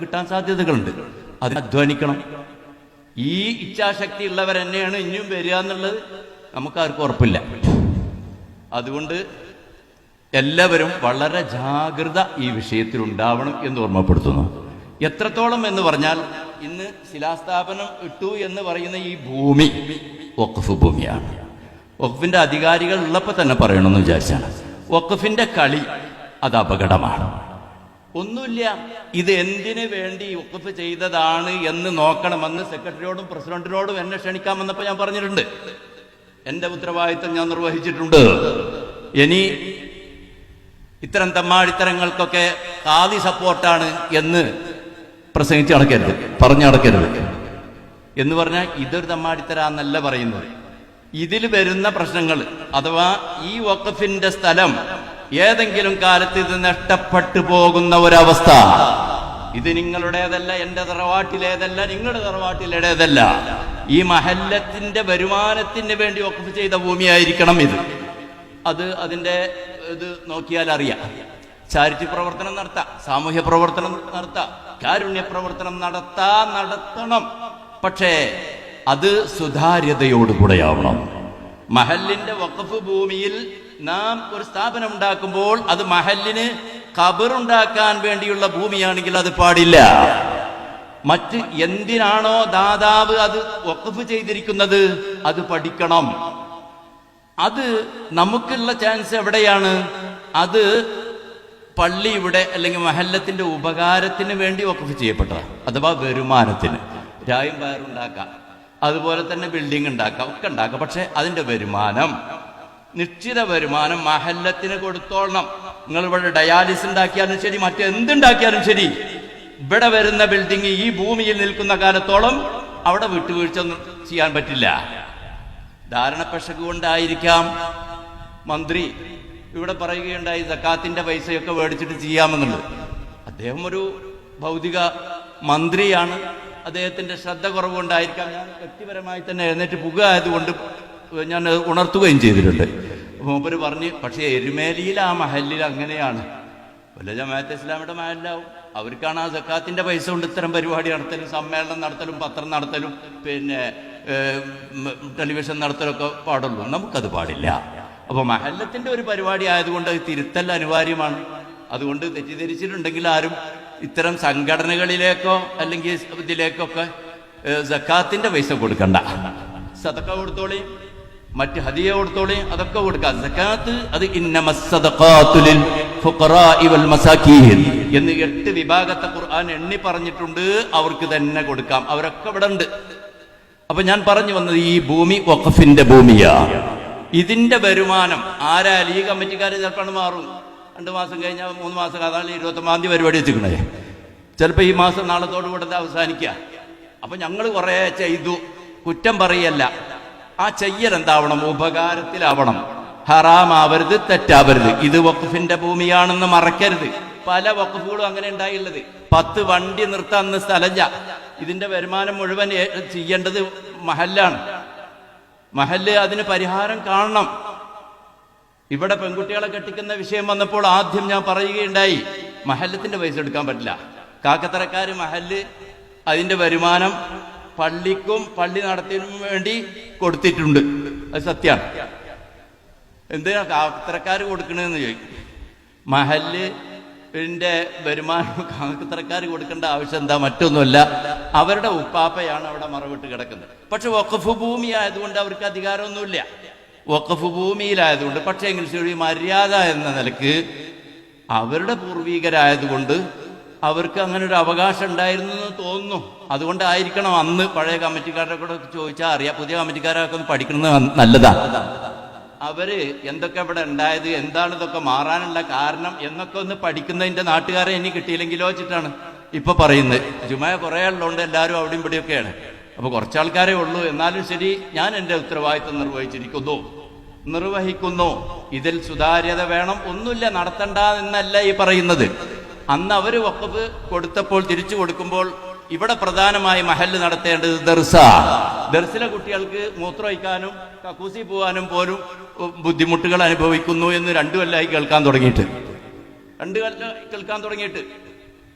കിട്ടാൻ സാധ്യതകളുണ്ട്. അതിന് അധ്വാനിക്കണം. ഈ ഇച്ഛാശക്തി ഉള്ളവർ തന്നെയാണ് ഇനിയും വരിക എന്നുള്ളത് നമുക്കാർക്കും ഉറപ്പില്ല. അതുകൊണ്ട് എല്ലാവരും വളരെ ജാഗ്രത ഈ വിഷയത്തിൽ ഉണ്ടാവണം എന്ന് ഓർമ്മപ്പെടുത്തുന്നു. എത്രത്തോളം എന്ന് പറഞ്ഞാൽ ഇന്ന് ശിലാസ്ഥാപനം ഇട്ടു എന്ന് പറയുന്ന ഈ ഭൂമി വഖഫ് ഭൂമിയാണ്. വഖഫിന്റെ അധികാരികൾ ഉള്ളപ്പോൾ തന്നെ പറയണമെന്ന് വിചാരിച്ചാണ്. വഖഫിന്റെ കളി അത് അപകടമാണ്. ഒന്നുമില്ല. ഇത് എന്തിനു വേണ്ടി വഖഫ് ചെയ്തതാണ് എന്ന് നോക്കണമെന്ന് സെക്രട്ടറിയോടും പ്രസിഡന്റിനോടും എന്നെ ക്ഷണിക്കാമെന്നപ്പോൾ ഞാൻ പറഞ്ഞിട്ടുണ്ട്. എന്റെ ഉത്തരവാദിത്തം ഞാൻ നിർവഹിച്ചിട്ടുണ്ട്. ഇനി ഇത്തരം തമ്മാടിത്തരങ്ങൾക്കൊക്കെ കാതി സപ്പോർട്ടാണ് എന്ന് പ്രസംഗിച്ച് നടക്കരുത്. പറഞ്ഞു നടക്കരുത്. എന്ന് പറഞ്ഞാൽ ഇതൊരു തമ്മാടിത്തരാന്നല്ല പറയുന്നത്. ഇതിൽ വരുന്ന പ്രശ്നങ്ങൾ അഥവാ ഈ വക്കഫിന്റെ സ്ഥലം ഏതെങ്കിലും കാലത്ത് ഇത് നഷ്ടപ്പെട്ടു പോകുന്ന ഒരവസ്ഥ. ഇത് നിങ്ങളുടേതല്ല എന്റെ തറവാട്ടിലേതല്ല നിങ്ങളുടെ തറവാട്ടിലേതല്ല ഈ മഹല്ലത്തിന്റെ വരുമാനത്തിന് വേണ്ടി വഖഫ് ചെയ്ത ഭൂമിയായിരിക്കണം ഇത്. അത് അതിന്റെ ഇത് നോക്കിയാൽ അറിയാം. ചാരിറ്റി പ്രവർത്തനം നടത്താം സാമൂഹ്യ പ്രവർത്തനം നടത്താം കാരുണ്യ പ്രവർത്തനം നടത്താ നടത്തണം. പക്ഷേ അത് സുതാര്യതയോടുകൂടെയാവണം. മഹല്ലിന്റെ വഖഫ് ഭൂമിയിൽ നാം ഒരു സ്ഥാപനം ഉണ്ടാക്കുമ്പോൾ അത് മഹല്ലിന് കബറുണ്ടാക്കാൻ വേണ്ടിയുള്ള ഭൂമിയാണെങ്കിൽ അത് പാടില്ല. മറ്റ് എന്തിനാണോ ദാതാവ് അത് വഖഫ് ചെയ്തിരിക്കുന്നത്? അത് പഠിക്കണം. അത് നമുക്കുള്ള ചാൻസ് എവിടെയാണ്? അത് പള്ളിയുടെ അല്ലെങ്കിൽ മഹല്ലത്തിന്റെ ഉപകാരത്തിന് വേണ്ടി വഖഫ് ചെയ്യപ്പെട്ടതാണ് അഥവാ വരുമാനത്തിന്. രായും പയറുണ്ടാക്കാം അതുപോലെ തന്നെ ബിൽഡിംഗ് ഉണ്ടാക്കാം. ഒക്കെ ഉണ്ടാക്കാം. പക്ഷെ അതിന്റെ വരുമാനം നിശ്ചിത വരുമാനം മഹല്ലത്തിന് കൊടുത്തോളണം. നിങ്ങൾ ഇവിടെ ഡയാലിസ് ഉണ്ടാക്കിയാലും ശരി മറ്റെന്തുണ്ടാക്കിയാലും ശരി. ഇവിടെ വരുന്ന ബിൽഡിംഗ് ഈ ഭൂമിയിൽ നിൽക്കുന്ന കാലത്തോളം അവിടെ വിട്ടുവീഴ്ച ചെയ്യാൻ പറ്റില്ല. ധാരണ ധാരണപ്പശക് കൊണ്ടായിരിക്കാം മന്ത്രി ഇവിടെ പറയുകയുണ്ടായി സക്കാത്തിന്റെ പൈസയൊക്കെ മേടിച്ചിട്ട് ചെയ്യാമെന്നുള്ളത്. അദ്ദേഹം ഒരു ഭൗതിക മന്ത്രിയാണ്. അദ്ദേഹത്തിന്റെ ശ്രദ്ധ കുറവുകൊണ്ടായിരിക്കാം ഞാൻ വ്യക്തിപരമായി തന്നെ എഴുന്നേറ്റ് പുക ആയതുകൊണ്ട് ഞാൻ ഉണർത്തുകയും ചെയ്തിട്ടുണ്ട്. മൂപ്പര് പറഞ്ഞ് പക്ഷേ എരുമേലിയിൽ ആ മഹലിൽ അങ്ങനെയാണ്. വല്ല ജമാഅത്ത് ഇസ്ലാമിയുടെ മഹലിലാവും അവർക്കാണ് ആ സക്കാത്തിന്റെ പൈസ കൊണ്ട് ഇത്തരം പരിപാടി നടത്തലും സമ്മേളനം നടത്തലും പത്രം നടത്തലും പിന്നെ ടെലിവിഷൻ നടത്തലൊക്കെ പാടുള്ളൂ. നമുക്കത് പാടില്ല. അപ്പോൾ മഹല്ലത്തിന്റെ ഒരു പരിപാടി ആയതുകൊണ്ട് തിരുത്തൽ അനിവാര്യമാണ്. അതുകൊണ്ട് തെറ്റിദ്ധരിച്ചിട്ടുണ്ടെങ്കിൽ ആരും ഇത്തരം സംഘടനകളിലേക്കോ അല്ലെങ്കിൽ ഇതിലേക്കൊക്കെ സക്കാത്തിന്റെ പൈസ കൊടുക്കണ്ട. സതക്ക കൊടുത്തോളി. മറ്റ് ഹദിയ കൊടുത്തോളി അതൊക്കെ കൊടുക്കാം സക്കാത്ത് അത് ഇന്നമസ്സദഖാത്തു ലിൽ ഫുഖറാഇ വൽ എന്ന് എട്ട് വിഭാഗത്തെ ഖുർആൻ എണ്ണി പറഞ്ഞിട്ടുണ്ട്. അവർക്ക് തന്നെ കൊടുക്കാം. അവരൊക്കെ ഇവിടെ ഉണ്ട് അപ്പൊ ഞാൻ പറഞ്ഞു വന്നത് ഈ ഭൂമി വഖഫിന്റെ ഭൂമിയാ. ഇതിന്റെ വരുമാനം ആരാ ഈ കമ്മിറ്റിക്കാർ ചിലപ്പോൾ മാറും. രണ്ട് മാസം കഴിഞ്ഞാൽ മൂന്ന് മാസം അതാണ് ഇരുപത്തൊമ്പതാം തീയതി പരിപാടി വെച്ചിരിക്കണേ. ചിലപ്പോൾ ഈ മാസം നാളത്തോടു കൂടെ അവസാനിക്കുക. അപ്പൊ ഞങ്ങൾ കുറേ ചെയ്തു. കുറ്റം പറയല്ല. ആ ചെയ്യൽ എന്താവണം ഉപകാരത്തിലാവണം. ഹറാമാവരുത് തെറ്റാവരുത്. ഇത് വഖഫിന്റെ ഭൂമിയാണെന്ന് മറക്കരുത്. പല വഖഫുകളും അങ്ങനെ ഉണ്ടായുള്ളത്. പത്ത് വണ്ടി നിർത്താന്ന് സ്ഥലമില്ല. ഇതിന്റെ വരുമാനം മുഴുവൻ ചെയ്യേണ്ടത് മഹല്ലാണ്. മഹല്ല് അതിന് പരിഹാരം കാണണം. ഇവിടെ പെൺകുട്ടികളെ കെട്ടിക്കുന്ന വിഷയം വന്നപ്പോൾ ആദ്യം ഞാൻ പറയുകയുണ്ടായി മഹല്ലത്തിന്റെ പൈസ എടുക്കാൻ പറ്റില്ല. കാക്കത്തറക്കാർ മഹല്ല് അതിന്റെ വരുമാനം പള്ളിക്കും പള്ളി നടത്തിനും വേണ്ടി കൊടുത്തിട്ടുണ്ട്. അത് സത്യമാണ് എന്തിനാ കാക്കത്തറക്കാർ കൊടുക്കണെന്ന് ചോദിക്കും. മഹല്ല് ന്റെ വരുമാനം കാക്കത്തറക്കാർ കൊടുക്കേണ്ട ആവശ്യം എന്താ? മറ്റൊന്നുമല്ല. അവരുടെ ഉപ്പാപ്പയാണ് അവിടെ മറവിട്ട് കിടക്കുന്നത്. പക്ഷെ വഖഫ് ഭൂമി ആയതുകൊണ്ട് അവർക്ക് അധികാരമൊന്നുമില്ല. വഖഫ് ഭൂമിയിലായതുകൊണ്ട് പക്ഷേ എങ്കിൽ മര്യാദ എന്ന നിലയ്ക്ക് അവരുടെ പൂർവീകരായതുകൊണ്ട് അവർക്ക് അങ്ങനെ ഒരു അവകാശം ഉണ്ടായിരുന്നു എന്ന് തോന്നുന്നു. അതുകൊണ്ടായിരിക്കണം അന്ന് പഴയ കമ്മിറ്റിക്കാരുടെ കൂടെ ചോദിച്ചാൽ അറിയാം പുതിയ കമ്മിറ്റിക്കാരൊക്കെ ഒന്ന് പഠിക്കുന്നത് നല്ലതാ. അവർ എന്തൊക്കെ ഇവിടെ ഉണ്ടായത് എന്താണ് ഇതൊക്കെ മാറാനുള്ള കാരണം എന്നൊക്കെ ഒന്ന് പഠിക്കുന്നതിന്റെ നാട്ടുകാരെ ഇനി കിട്ടിയില്ലെങ്കിലോ വെച്ചിട്ടാണ് ഇപ്പൊ പറയുന്നത്. ജുമായ കുറെ ഉള്ളതുകൊണ്ട് എല്ലാവരും അവിടെയും ഇവിടെയൊക്കെയാണ്. അപ്പൊ കുറച്ചാൾക്കാരേ ഉള്ളൂ. എന്നാലും ശരി ഞാൻ എന്റെ ഉത്തരവാദിത്വം നിർവഹിച്ചിരിക്കുന്നു. നിർവഹിക്കുന്നു. ഇതിൽ സുതാര്യത വേണം. ഒന്നുമില്ല നടത്തണ്ട എന്നല്ല ഈ പറയുന്നത്. അന്ന് അവർ വക്കഫ് കൊടുത്തപ്പോൾ തിരിച്ചു കൊടുക്കുമ്പോൾ ഇവിടെ പ്രധാനമായി മഹല്ല് നടത്തേണ്ടത് ദർസ. ദർസിലെ കുട്ടികൾക്ക് മൂത്രം മൂത്രമൊഴിക്കാനും കക്കൂസി പോകാനും പോലും ബുദ്ധിമുട്ടുകൾ അനുഭവിക്കുന്നു എന്ന് രണ്ടു കൊല്ലമായി കേൾക്കാൻ തുടങ്ങിയിട്ട്. രണ്ടു കൊല്ലം കേൾക്കാൻ തുടങ്ങിയിട്ട്.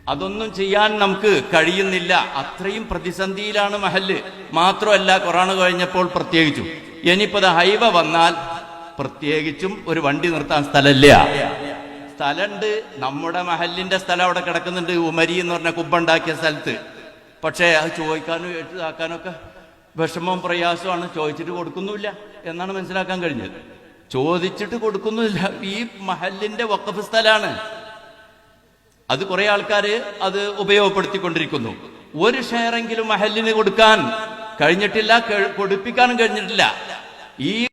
അതൊന്നും ചെയ്യാൻ നമുക്ക് കഴിയുന്നില്ല. അത്രയും പ്രതിസന്ധിയിലാണ് മഹല്ല്. മാത്രമല്ല കൊറോണ കഴിഞ്ഞപ്പോൾ പ്രത്യേകിച്ചും. ഇനിയിപ്പോ ദാ ഹൈവ വന്നാൽ പ്രത്യേകിച്ചും ഒരു വണ്ടി നിർത്താൻ സ്ഥലമില്ല. സ്ഥലമുണ്ട് നമ്മുടെ മഹലിന്റെ സ്ഥലം അവിടെ കിടക്കുന്നുണ്ട്. ഉമരി എന്ന് പറഞ്ഞ കുബ്ബുണ്ടാക്കിയ സ്ഥലത്ത്. പക്ഷേ അത് ചോദിക്കാനും എഴുതാക്കാനും ഒക്കെ വിഷമവും പ്രയാസമാണ് ചോദിച്ചിട്ട് കൊടുക്കുന്നുമില്ല എന്നാണ് മനസ്സിലാക്കാൻ കഴിഞ്ഞത്. ചോദിച്ചിട്ട് കൊടുക്കുന്നില്ല ഈ മഹലിന്റെ വക്കഫ് സ്ഥലമാണ് അത് കുറെ ആൾക്കാർ അത് ഉപയോഗപ്പെടുത്തിക്കൊണ്ടിരിക്കുന്നു. ഒരു ഷെയറെങ്കിലും മഹലിന് കൊടുക്കാൻ കഴിഞ്ഞിട്ടില്ല കൊടുപ്പിക്കാനും കഴിഞ്ഞിട്ടില്ല. ഈ